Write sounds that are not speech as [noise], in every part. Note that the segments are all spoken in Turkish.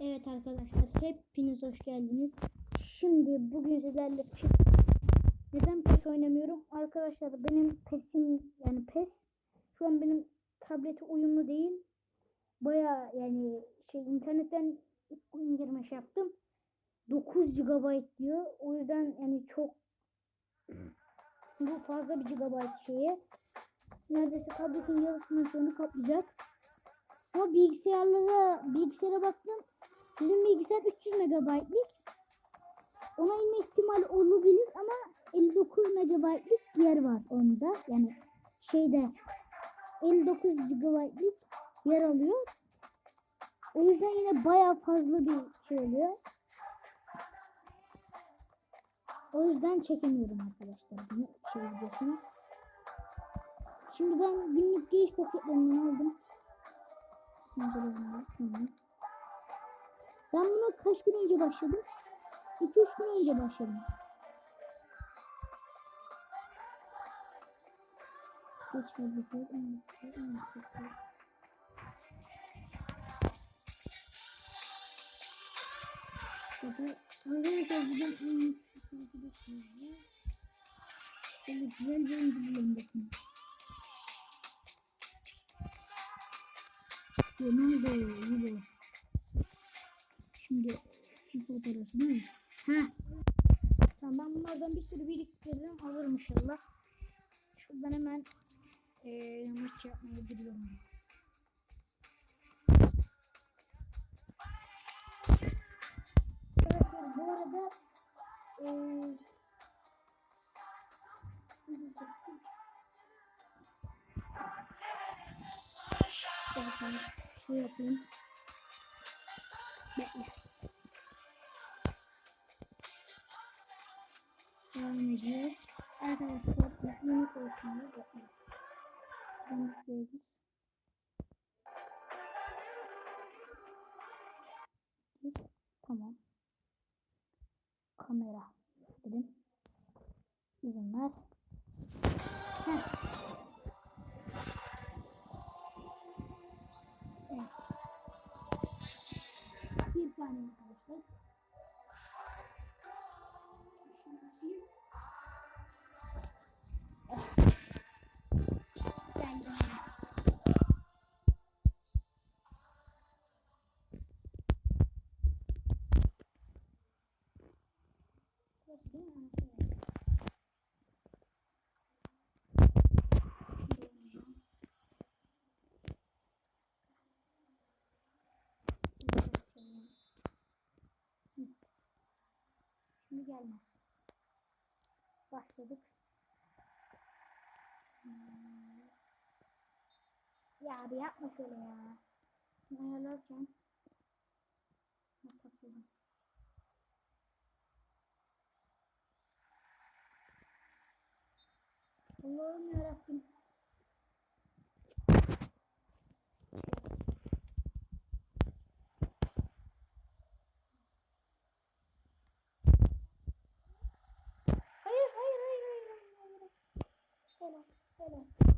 Evet arkadaşlar hepiniz hoş geldiniz. Şimdi bugün sizlerle neden PES oynamıyorum? Arkadaşlar benim PES'im yani PES şu an benim tablete uyumlu değil. Baya yani şey internetten indirme şey yaptım. 9 GB diyor. O yüzden yani çok bu fazla bir GB şeye. Neredeyse tabletin yarısının çoğunu kaplayacak. Ama bilgisayarlara bilgisayara baktım. Bizim bilgisayar 300 megabaytlık. Ona inme ihtimali olabilir ama 59 megabaytlık yer var onda. Yani şeyde 59 gigabaytlık yer alıyor. O yüzden yine bayağı fazla bir şey oluyor. O yüzden çekemiyorum arkadaşlar bunu şey videosunu. Şimdi ben günlük giriş paketlerinden aldım. Tamam. Ben buna kaç gün önce başladım? 2-3 gün önce başladım. Geç bakalım. Şurada arkadaşlar bugün Şöyle güzel oyuncu bulalım bakın. Ronaldo, Euro. Şimdi FIFA parası değil mi? Ha. Tamam ben bunlardan bir sürü biriktiririm alırım inşallah. Şuradan hemen ee, maç yapmaya giriyorum. Arkadaşlar bu arada ee, şey yapayım. Korkumda bakın. İstedim. Tamam. Kamera dedim. İzin ver. Evet. Bir saniye arkadaşlar. Şimdi gelmez. Başladık. Hmm. Ya abi yapma şöyle ya. Ayarlarken takıldım. Allah'ım yarabbim. Hayır, hayır, hayır, hayır, hayır, hayır. Şöyle, şöyle.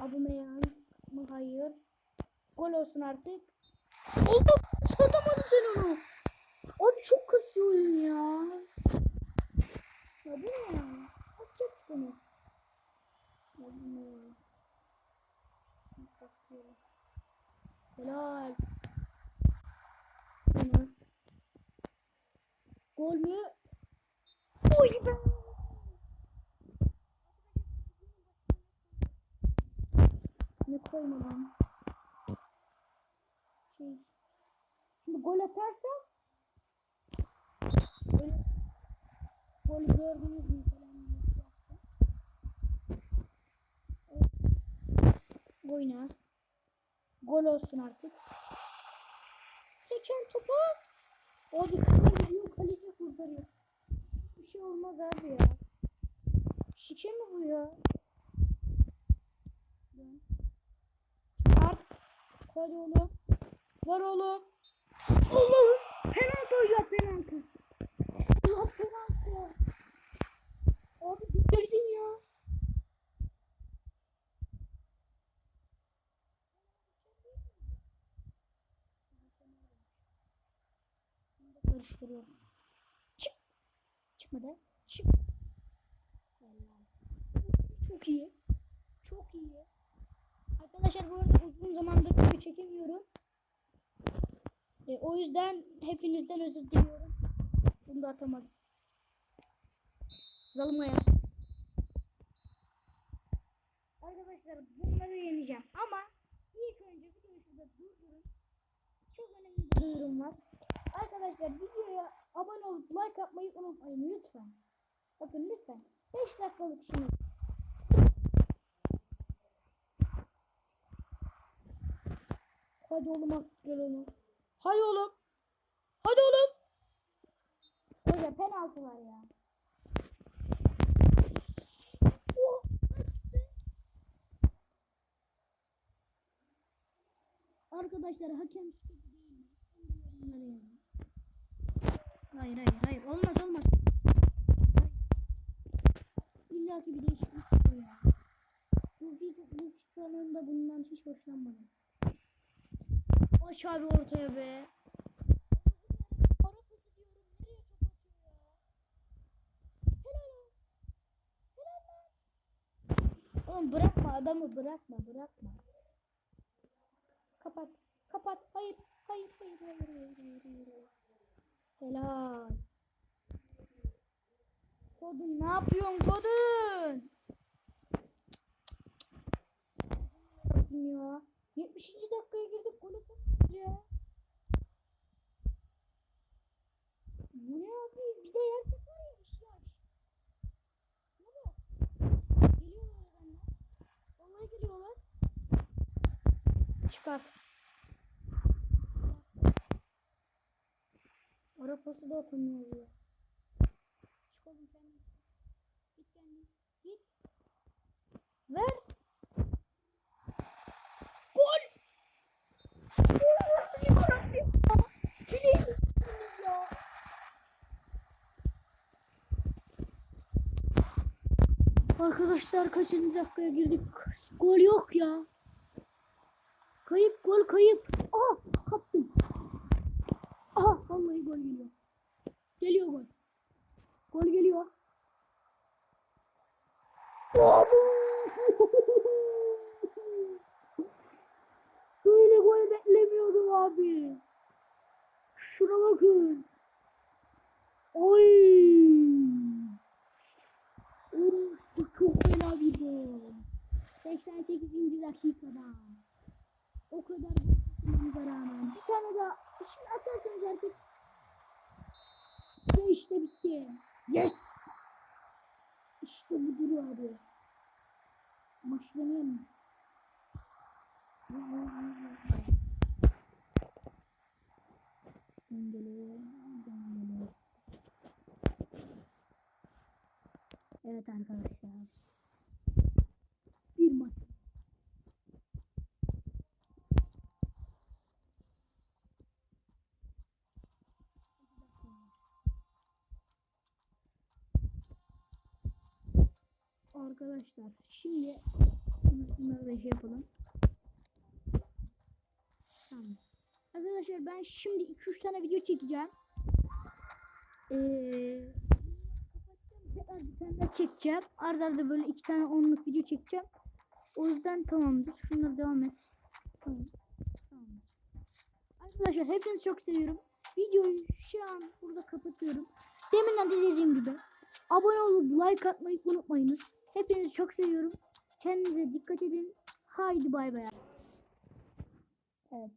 Aubameyang mı? Hayır. Gol olsun artık. Oldu. Satamadın sen onu. Abi çok kasıyor oyun ya. Ya bu ne ya? Atacak bunu. Ya bu ne ya? Helal. Gol mü? Oy be. Ne koymadan. Şey. Şimdi gol atarsam böyle gol gördünüz mü falan. Evet. Oyna. Gol olsun artık. Seken topu. O bir kale gidiyor kaleci kurtarıyor. Bir şey olmaz abi ya. Şike mi bu ya? Çıkart. Hadi oğlum. Var oğlum. Allah'ım. Penaltı hocam penaltı. Allah penaltı. Abi bitirdin ya. Karıştırıyorum. Çık. Çıkmadı. Çık. Vallahi. Çok iyi. Çok iyi. Arkadaşlar bu arada uzun zamandır video çekemiyorum. E, o yüzden hepinizden özür diliyorum. Bunu da atamadım. Zalmaya. Arkadaşlar bunları yeneceğim ama ilk önce videoyu şurada durdurun. Çok önemli bir duyurum var. Arkadaşlar videoya abone olup like atmayı unutmayın lütfen. Bakın lütfen. 5 dakikalık işimiz. Hadi oğlum at gel oğlum. Hadi oğlum. Hadi oğlum. Hoca penaltı var ya. Oh. Arkadaşlar hakem. Hayır hayır hayır olmaz olmaz. İlla ki bir değişiklik bu ya. Bu bu FIFA'nın da bundan hiç hoşlanmadım. Aç abi ortaya be. Oğlum bırakma adamı bırakma bırakma. Kapat. Kapat. Hayır. Hayır. Hayır. Hayır. Hayır. Hayır. hayır. Helal. Kodun ne yapıyorsun kodun? Bakayım ya. 70. dakikaya girdik gol atamadık ya. Bu ne abi? Bir de yersek var ya işler. Ne bu? Geliyorlar adamlar. Vallahi geliyorlar. Çıkart. Ara pası da atamıyor ya. Çık oğlum kendin. Git kendin. Git. Ver. Gol. Allah'ım yarabbim. Fileyim ya. Arkadaşlar kaçıncı dakikaya girdik? Gol yok ya. Kayıp gol kayıp. Aa kaptım. Aha vallahi gol geliyor. Geliyor gol. Gol geliyor. [laughs] Böyle gol beklemiyordum abi. Şuna bakın. Oy. Bu çok fena bir gol. 88. dakikada. O kadar bakmamıza rağmen. Bir tane daha. Şimdi atarsanız artık. Ve işte bitti. Yes. İşte budur abi. Başlayalım. Dengele, dengele. Evet arkadaşlar. Bir maç. Arkadaşlar şimdi bunları şey yapalım. Tamam. Arkadaşlar ben şimdi 2-3 tane video çekeceğim. Ee, kapatacağım. Tekrar bir tane daha çekeceğim. Arda arda böyle 2 tane onluk video çekeceğim. O yüzden tamamdır. Şunları devam et. Arkadaşlar hepinizi çok seviyorum. Videoyu şu an burada kapatıyorum. Deminden de dediğim gibi abone olup like atmayı unutmayınız. Hepinizi çok seviyorum. Kendinize dikkat edin. Haydi bay bay. Evet.